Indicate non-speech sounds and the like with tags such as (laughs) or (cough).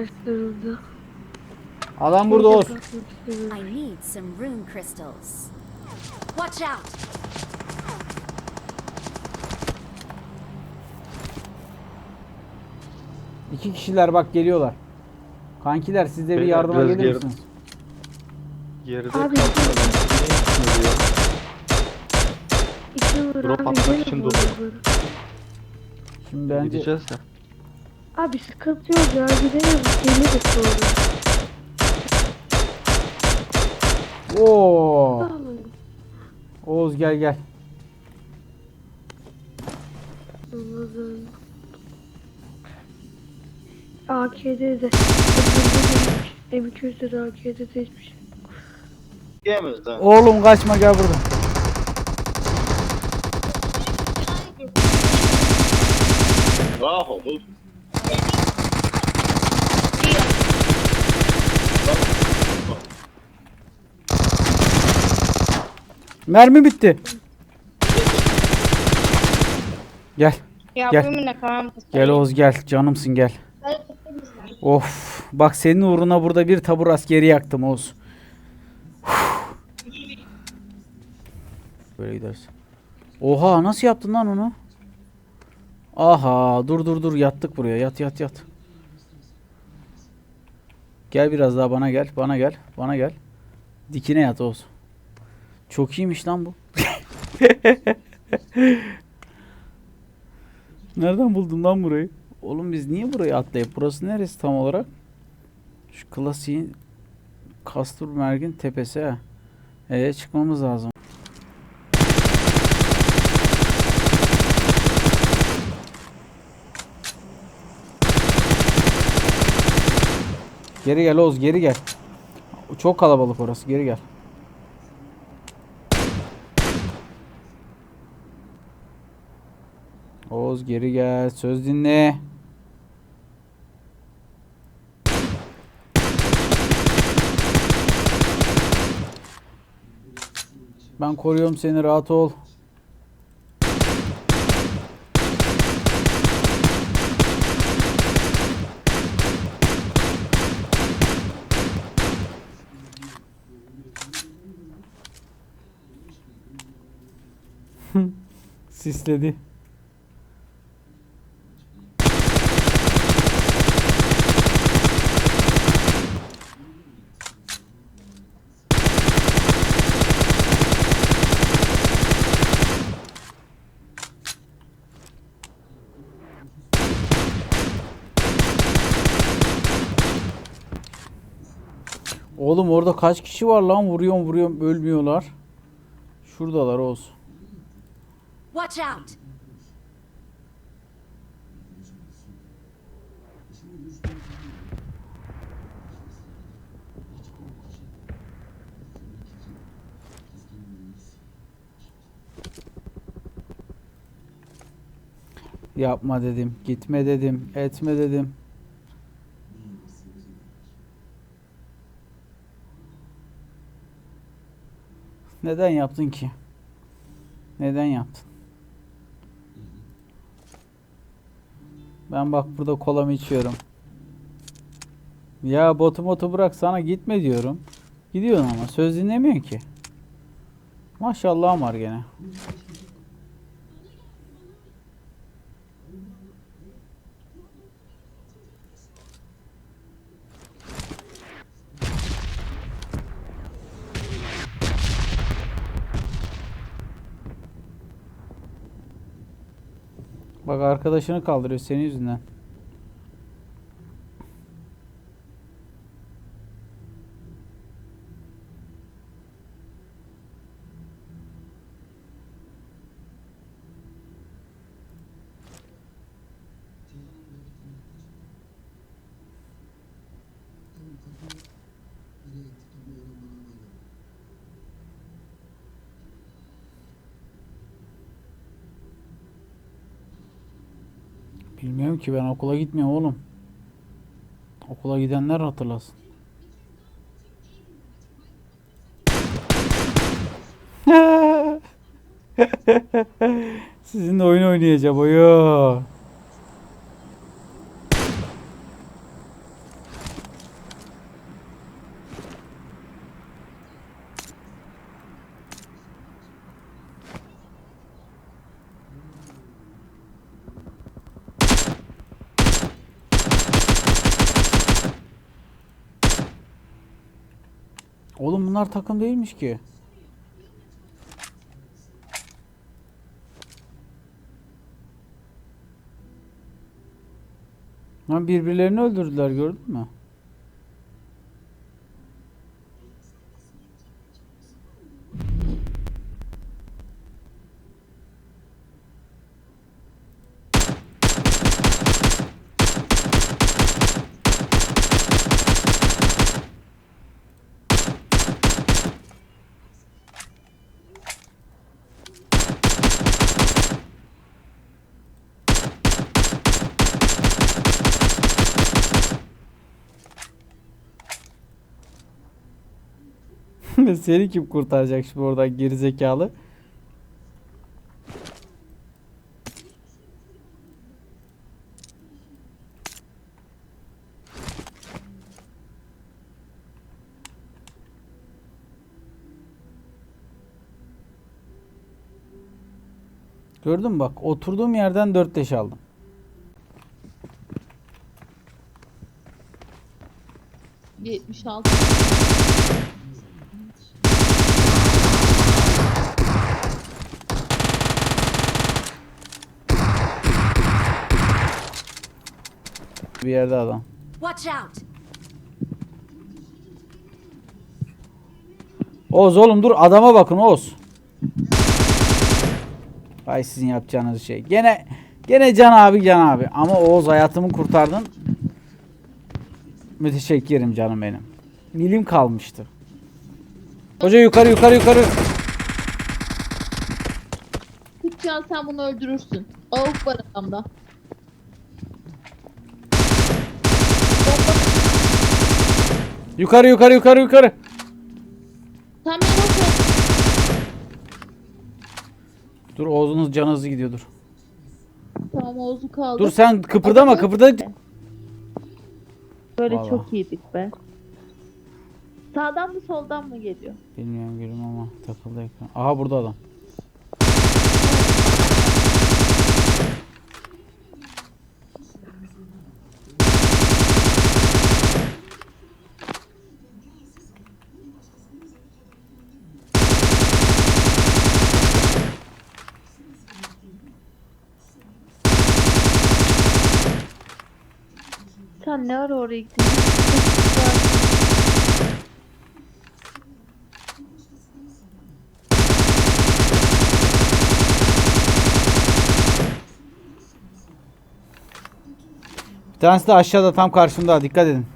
Araştırıldı. Adam burada istemiyorum. I need some rune crystals. Watch out! İki kişiler bak geliyorlar. Kankiler siz de bir Beyler, yardıma biraz gelir geri- misiniz? Geride Abi, diyor? İki vur Drop abi. atmak için dur. arada. Şimdi bence Gideceğiz de. Abi sıkıntı yok ya gidelim. Geliriz sonra. Oo. Oğuz gel gel. AK'de de. M200'de de AK'de de hiçbir şey. Diyemez de. Oğlum kaçma gel burada. Bravo. bu- Mermi bitti. Gel. Ya Gel. Gel Oğuz gel. Canımsın gel. Of. Bak senin uğruna burada bir tabur askeri yaktım Oğuz. Uf. Böyle gideriz. Oha nasıl yaptın lan onu? Aha dur dur dur yattık buraya yat yat yat. Gel biraz daha bana gel bana gel bana gel. Dikine yat Oğuz. Çok iyiymiş lan bu. (laughs) Nereden buldun lan burayı? Oğlum biz niye burayı atlayıp burası neresi tam olarak? Şu klasiğin Kasturmerg'in tepesi ha. Ee çıkmamız lazım. Geri gel Oğuz geri gel. Çok kalabalık orası geri gel. Oğuz geri gel söz dinle. Ben koruyorum seni rahat ol. (laughs) Sisledi. Oğlum orada kaç kişi var lan vuruyorum vuruyorum ölmüyorlar. Şuradalar Oğuz. Watch out! Yapma dedim, gitme dedim, etme dedim. Neden yaptın ki? Neden yaptın? Ben bak burada kolamı içiyorum. Ya botu botu bırak sana gitme diyorum. Gidiyorsun ama söz dinlemiyorsun ki. Maşallah var gene. Bak arkadaşını kaldırıyor senin yüzünden. Bilmiyorum ki ben okula gitmiyorum oğlum. Okula gidenler hatırlasın. (laughs) Sizinle oyun oynayacağım oyun. Bunlar takım değilmiş ki. Birbirlerini öldürdüler gördün mü? Seni kim kurtaracak şimdi oradan gerizekalı? Gördün mü bak oturduğum yerden 4 leş aldım. Yetmiş altı. Bir yerde adam. Watch out! Oğuz oğlum dur adama bakın Oğuz. Ay sizin yapacağınız şey. Gene gene Can abi Can abi. Ama Oğuz hayatımı kurtardın. Müteşekkirim canım benim. Milim kalmıştı. Hoca yukarı yukarı yukarı. Tutcan sen bunu öldürürsün. Avuk var adamda. Yukarı yukarı yukarı yukarı. Boş ver. Dur Oğuz'un canı hızlı gidiyor dur. Tamam Oğuz'u kaldı. Dur sen kıpırdama kıpırda. Böyle Vallahi. çok iyiydik be. Sağdan mı soldan mı geliyor? Bilmiyorum gülüm ama takıldı ekran. Aha burada adam. Sen ne ara oraya gittin? Bir tanesi de aşağıda tam karşımda dikkat edin.